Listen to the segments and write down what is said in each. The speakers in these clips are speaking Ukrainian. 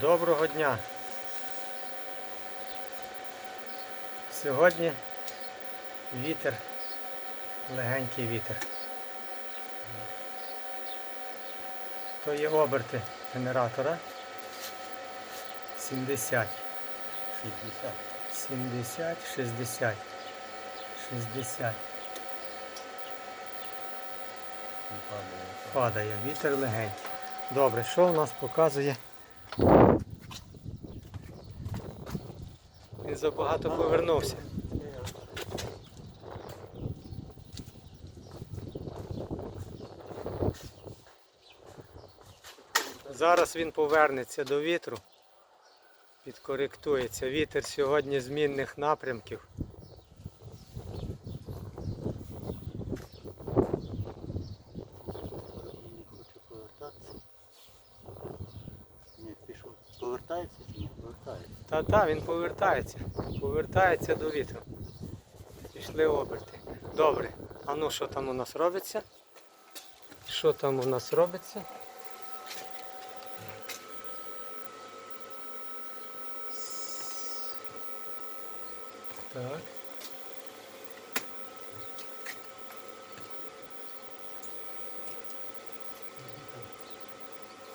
Доброго дня. Сьогодні вітер, легенький вітер. То є оберти генератора 70, 60. 70, 60, 60. Падає. Падає, вітер легенький. Добре, що у нас показує? Він забагато повернувся. Зараз він повернеться до вітру, підкоректується. Вітер сьогодні змінних напрямків. Не хоче повертатися. Ні, пішов. Повертається чи ні? Повертається. Та-та, він повертається. Повертається до вітру. Пішли оберти. Добре. А ну що там у нас робиться? Що там у нас робиться? Так.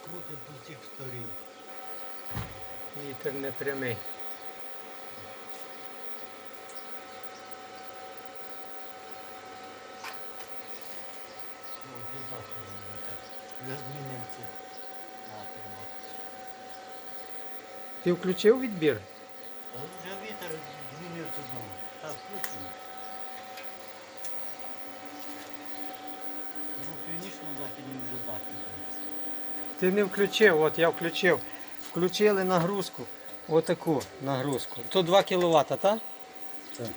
Крутить з усіх сторін. Вітер не прямий. Ну, змінився напрямок. Ти включив відбір? Але вже вітер змінився знову. Так, включено. Був північно-західний вже західний. Ти не включив, от я включив. Включили нагрузку. Отаку нагрузку. То 2 кВт, так? Так.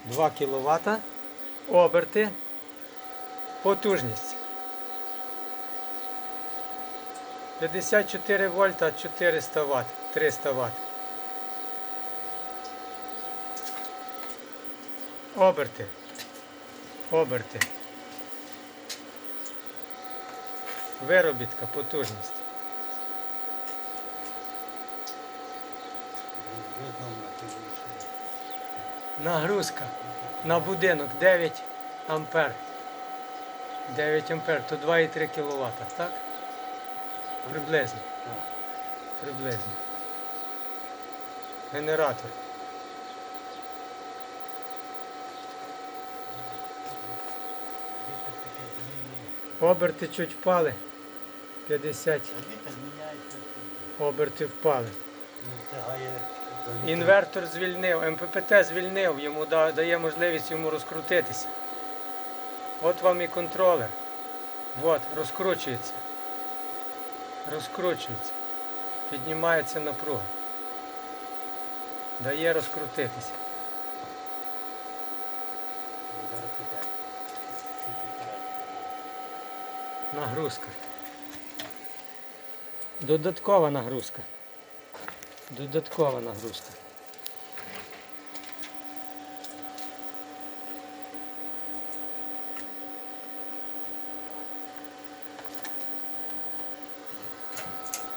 2 кВт. Оберти. Потужність. 54 вольта 400 Вт. 300 Вт. Оберти. Оберти. Виробітка, потужність. Вже вже знову на північно. Нагрузка на будинок 9 ампер. 9 ампер, то 2,3 кВт, так? Приблизно. Приблизно. Генератор. Оберти чуть впали. 50 А вітер міняється. оберти впали. Не встигає за вітром. Інвертор звільнив, МППТ звільнив, йому дає можливість йому розкрутитися. От вам і контролер. От, розкручується. Розкручується. Піднімається напруга. Дає розкрутитися. Нагрузка. Додаткова нагрузка. Додаткова нагрузка.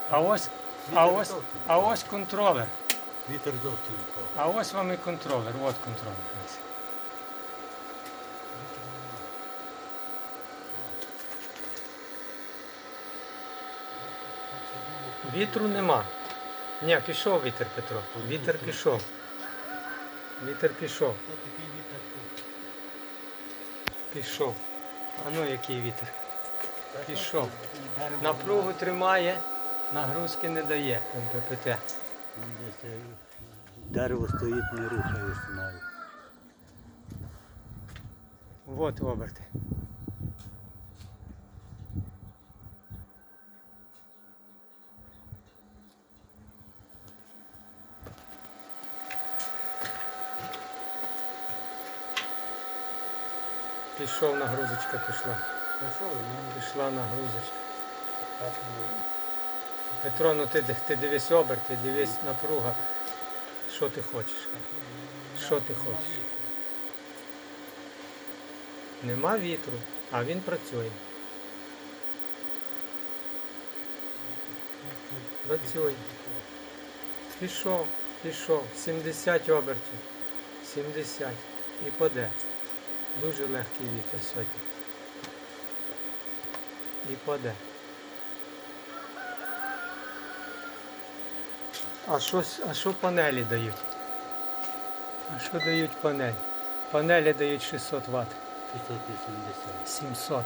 А ось, а ось, а ось контролер. Вітер зовсім впав. А ось вам і контролер. От контролер. ось. Вітру нема. Ні, пішов вітер, Петро. Вітер пішов. Вітер пішов. Пішов. А ну який вітер. Пішов. Напругу тримає, нагрузки не дає МППТ. Дерево стоїть, не рухається навіть. От оберти. Пішов нагрузочка, пішла. Ну, Пішла нагрузочка. ну, Петро, ну ти, ти дивись оберти, дивись напруга. Що ти хочеш? Що ти хочеш? Нема вітру, а він працює. Працює. Пішов, пішов. 70 обертів. 70. І паде. Дуже легкий вітер сьогодні. І паде. А що, а що панелі дають? А що дають панелі? Панелі дають 600 Вт. 680. 700.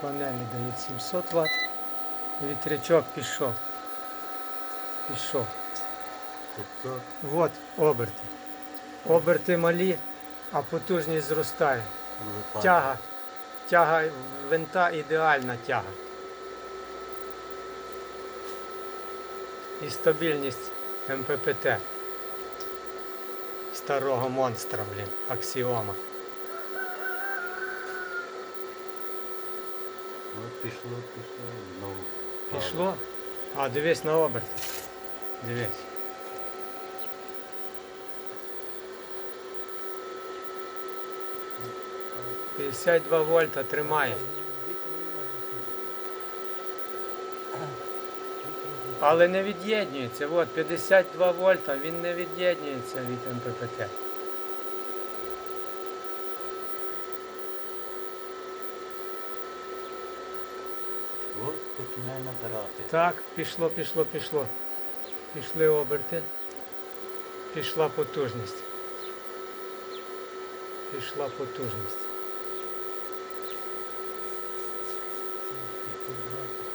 Панелі дають 700 Вт. Вітрячок пішов. Пішов. 500. От оберти. Оберти малі, а потужність зростає. Тяга. Тяга винта ідеальна тяга. І стабільність МППТ. Старого монстра, блін, аксіома. От пішло, пішло, знову. Пішло? А, дивись на оберти. Дивись. П'ятдесят два вольта тримає. Але не від'єднюється. От 52 вольта, він не від'єднюється від МППТ. От починає набирати. Так, пішло, пішло, пішло. Пішли оберти. Пішла потужність. Пішла потужність.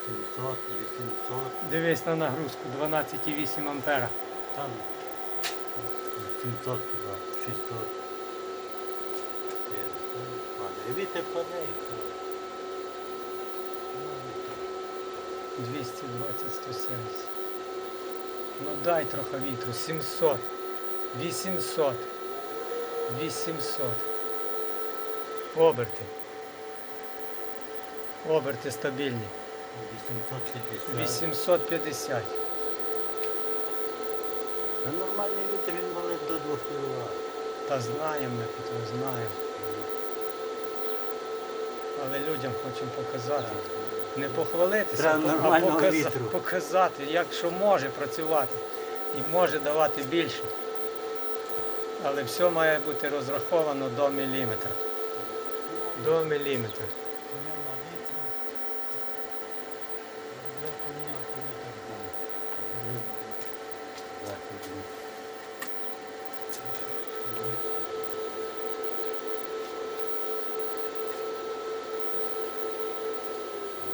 700, 800, Дивись на нагрузку 12,8 ампера. там 700 туди, 600. 400. Падає. Вітер падає. і 220, 170. Ну дай трохи вітру. 700. 800. 800. Оберти. Оберти стабільні. 850. 850. Та нормальний вітер він валить до 2 кВт. Та знаємо ми, Петро, знаємо. Але людям хочемо показати. Не похвалитися, Треба а нормального показа- вітру. показати, як що може працювати і може давати більше. Але все має бути розраховано до міліметра. До міліметра. Західний.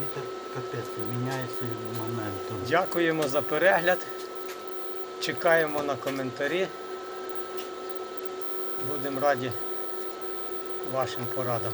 Вітер капець, міняється моментом. Дякуємо за перегляд. Чекаємо на коментарі. Будемо раді вашим порадам.